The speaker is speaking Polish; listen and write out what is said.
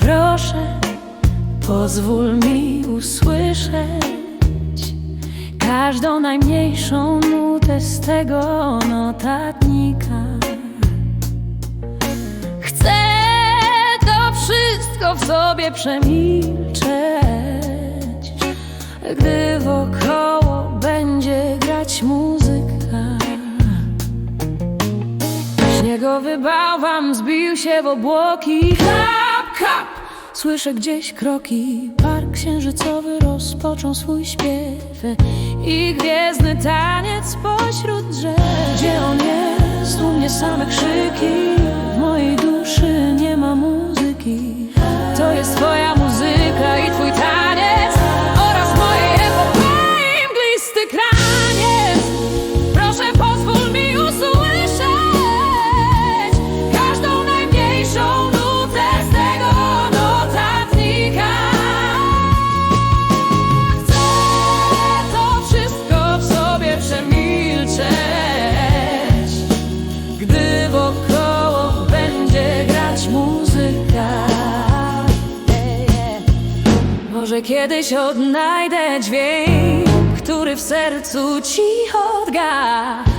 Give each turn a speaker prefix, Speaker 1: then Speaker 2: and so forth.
Speaker 1: Proszę, pozwól mi usłyszeć każdą najmniejszą nutę z tego notatnika. Chcę to wszystko w sobie przemilczeć, gdy wokoło będzie grać muzyka. Śniegowy bałwan zbił się w obłoki. Kap, kap Słyszę gdzieś kroki. Park księżycowy rozpoczął swój śpiew I gwiezdny taniec pośród drzew. Gdzie on jest? U mnie same krzyki. W mojej duszy nie ma muzyki. To jest twoja muzyka i twój taniec Oraz mojej epopei mglisty kraniec może kiedyś odnajdę dźwięk, który w sercu kiedyś ten